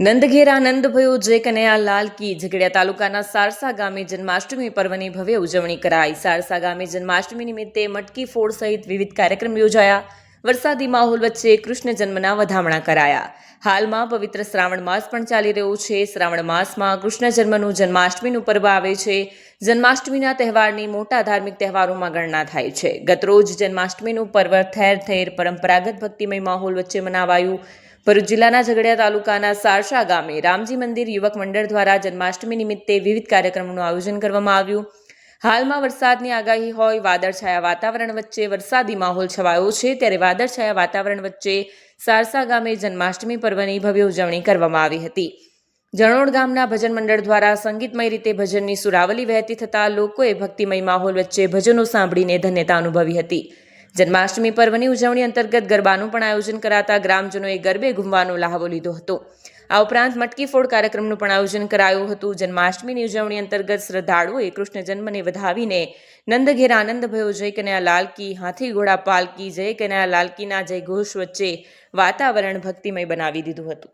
નંદઘેર આનંદ ભયો જય કનૈયા લાલ કી. ઝઘડિયા તાલુકાના સારસા ગામે જન્માષ્ટમી પર્વની ભવ્ય ઉજવણી કરાઈ. સારસા ગામે જન્માષ્ટમી નિમિત્તે મટકી ફોડ સહિત વિવિધ કાર્યક્રમ યોજાયા. વરસાદી માહોલ વચ્ચે કૃષ્ણ જન્મના વધામણા કરાયા. હાલમાં પવિત્ર શ્રાવણ માસ પણ ચાલી રહ્યો છે. શ્રાવણ માસમાં કૃષ્ણ જન્મનું જન્માષ્ટમીનું પર્વ આવે છે. જન્માષ્ટમીના તહેવારની મોટા ધાર્મિક તહેવારોમાં ગણના થાય છે. ગતરોજ જન્માષ્ટમીનું પર્વ ઠેર ઠેર પરંપરાગત ભક્તિમય માહોલ વચ્ચે મનાવાયું. ભરૂચ જિલ્લાના ઝઘડિયા તાલુકાના સારસા ગામે રામજી મંદિર યુવક મંડળ દ્વારા જન્માષ્ટમી નિમિત્તે વિવિધ કાર્યક્રમોનું આયોજન કરવામાં આવ્યું. હાલમાં વરસાદની આગાહી હોય, વાદળછાયા વાતાવરણ વચ્ચે વરસાદી માહોલ છવાયો છે, ત્યારે વાદળછાયા વાતાવરણ વચ્ચે સારસા ગામે જન્માષ્ટમી પર્વની ભવ્ય ઉજવણી કરવામાં આવી હતી. જણોડ ગામના ભજન મંડળ દ્વારા સંગીતમય રીતે ભજનની સુરાવલી વહેતી થતાં લોકોએ ભક્તિમય માહોલ વચ્ચે ભજનો સાંભળીને ધન્યતા અનુભવી હતી. જન્માષ્ટમી પર્વની ઉજવણી અંતર્ગત ગરબાનું પણ આયોજન કરાતા ગ્રામજનોએ ગરબે ઘૂમવાનો લહાવો લીધો હતો. આ ઉપરાંત મટકી ફોડ કાર્યક્રમનું પણ આયોજન કરાયું હતું. જન્માષ્ટમીની ઉજવણી અંતર્ગત શ્રદ્ધાળુઓએ કૃષ્ણ જન્મને વધાવીને નંદઘેર આનંદ ભયો, જય કનૈયા લાલકી હાથી ઘોડા પાલકી, જય કનૈયા લાલકીના જય ઘોષ વચ્ચે વાતાવરણ ભક્તિમય બનાવી દીધું હતું.